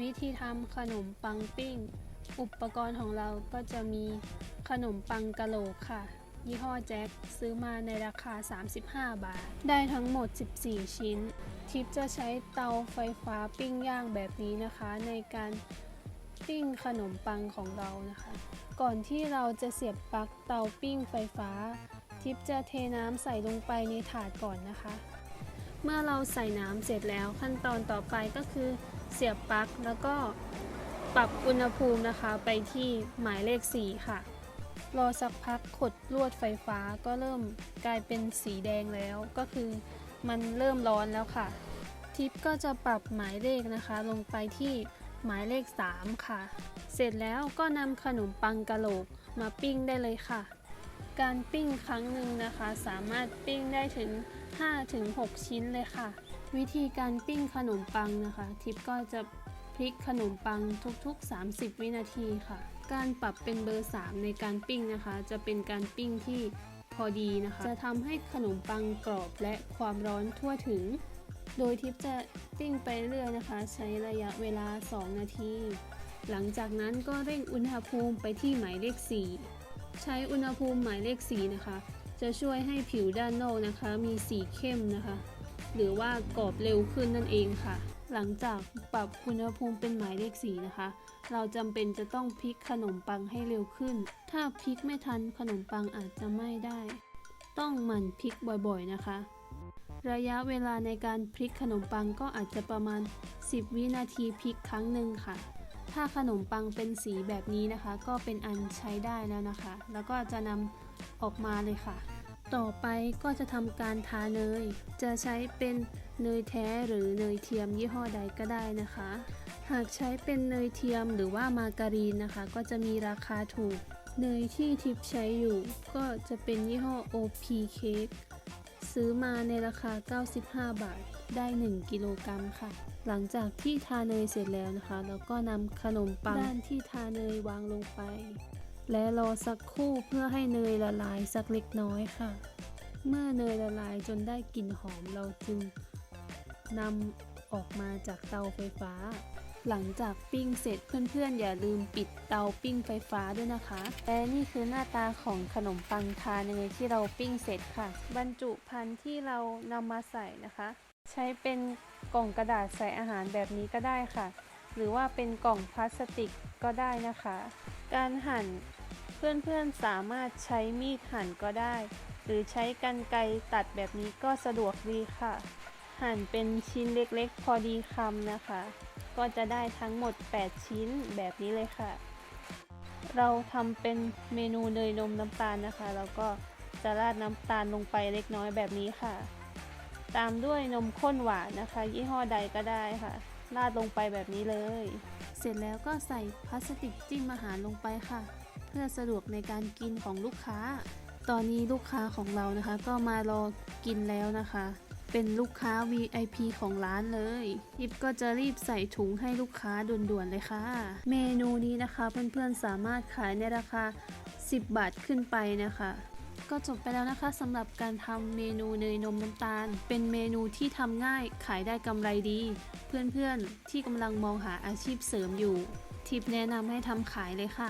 วิธีทำขนมปังปิ้ง อุปกรณ์ของเราก็จะมีขนมปังกะโหลกค่ะ ยี่ห้อแจ็คซื้อมาในราคา 35 บาท ได้ทั้งหมด 14 ชิ้น ทิปจะใช้เตาไฟฟ้าปิ้งย่างแบบนี้นะคะ ในการปิ้งขนมปังของเรานะคะ ก่อนที่เราจะเสียบปลั๊กเตาปิ้งไฟฟ้า ทิปจะเทน้ำใส่ลงไปในถาดก่อนนะคะ เมื่อเราใส่น้ำเสร็จแล้วขั้นตอนต่อไปก็คือเสียบปลั๊กแล้วก็ปรับอุณหภูมินะคะไปที่หมายเลข 4 ค่ะ รอสักพักขดลวดไฟฟ้าก็เริ่มกลายเป็นสีแดงแล้ว ก็คือมันเริ่มร้อนแล้วค่ะ ทิปก็จะปรับหมายเลขนะคะ ลงไปที่หมายเลข 3 ค่ะ เสร็จแล้วก็นำขนมปังกะโหลกมาปิ้งได้เลยค่ะ การปิ้งครั้งหนึ่งนะคะ สามารถปิ้งได้ถึง 5-6 ชิ้นเลยค่ะ วิธีการปิ้งขนมปังนะคะ ทิปก็จะพลิกขนมปังทุกๆ 30 วินาทีค่ะ การปรับเป็นเบอร์ 3 ในการปิ้งนะคะ จะเป็นการปิ้งที่พอดีนะคะ จะทำให้ขนมปังกรอบและความร้อนทั่วถึง โดยทิปจะปิ้งไปเรื่อยนะคะ ใช้ระยะเวลา 2 นาที หลังจากนั้นก็เร่งอุณหภูมิไปที่หมายเลข 4 ใช้อุณหภูมิหมายเลข4นะคะ จะช่วยให้ผิวด้านนอกนะคะ มีสีเข้มนะคะ หรือว่ากรอบเร็วขึ้นนั่นเองค่ะ หลังจากปรับอุณหภูมิเป็นหมายเลข4นะคะ เราจำเป็นจะต้องพลิกขนมปังให้เร็วขึ้น ถ้าพลิกไม่ทันขนมปังอาจจะไหม้ได้ ต้องหมั่นพลิกบ่อยๆนะคะ ระยะเวลาในการพลิกขนมปังก็อาจจะประมาณ 10 วินาทีพลิกครั้งหนึ่งค่ะ ถ้าขนมปังเป็นสีแบบนี้นะคะ ก็เป็นอันใช้ได้แล้วนะคะ แล้วก็จะนำออกมาเลยค่ะ ต่อไปก็จะทำการทาเนย จะใช้เป็นเนยแท้หรือเนยเทียมยี่ห้อใดก็ได้นะคะ หากใช้เป็นเนยเทียมหรือว่ามาการีนนะคะ ก็จะมีราคาถูก เนยที่ทิปใช้อยู่ ก็จะเป็นยี่ห้อ OP Cake ซื้อมาในราคา 95 บาท ได้ 1 กิโลกรัมค่ะ หลังจากที่ทาเนยเสร็จแล้วนะคะ แล้วก็นำขนมปังด้านที่ทาเนยวางลงไป และรอสักครู่เพื่อให้เนยละลายสักเล็กน้อยค่ะ เมื่อเนยละลายจนได้กลิ่นหอมเราจึงนำออกมาจากเตาไฟฟ้า หลังจากปิ้งเสร็จเพื่อนๆ อย่าลืมปิดเตาปิ้งไฟฟ้าด้วยนะคะ และนี่คือหน้าตาของขนมปังทาเนยที่เราปิ้งเสร็จค่ะ บรรจุภัณฑ์ที่เรานำมาใส่นะคะ ใช้เป็นกล่องกระดาษใส่อาหารแบบนี้ก็ได้ค่ะ หรือว่าเป็นกล่องพลาสติกก็ได้นะคะ การหั่นเพื่อนๆสามารถใช้มีดหั่นก็ได้ หรือใช้กรรไกรตัดแบบนี้ก็สะดวกดีค่ะ หั่นเป็นชิ้นเล็กๆ พอดีคำนะคะ ก็จะได้ทั้งหมด 8 ชิ้นแบบนี้เลยค่ะ เราทำเป็นเมนูเนยนมน้ำตาลนะคะ แล้วก็จะราดน้ำตาลลงไปเล็กน้อยแบบนี้ค่ะ ตามด้วยนมข้นหวานนะคะ ยี่ห้อใดก็ได้ค่ะ ราดลงไปแบบนี้เลย เสร็จแล้วก็ใส่พลาสติกจิ้มอาหารลงไปค่ะ เพื่อสะดวกในการกินของลูกค้า ตอนนี้ลูกค้าของเรานะคะ ก็มารอกินแล้วนะคะ เป็นลูกค้า VIP ของร้านเลยทิปก็จะรีบใส่ถุงให้ลูกค้าด่วนๆเลยค่ะ เมนูนี้นะคะเพื่อนๆสามารถขายในราคา 10 บาทขึ้นไปนะคะก็จบไปแล้วนะคะสำหรับการทำเมนูเนยนมน้ำตาล เป็นเมนูที่ทำง่ายขายได้กำไรดี เพื่อนๆที่กำลังมองหาอาชีพเสริมอยู่ ทิปแนะนำให้ทำขายเลยค่ะ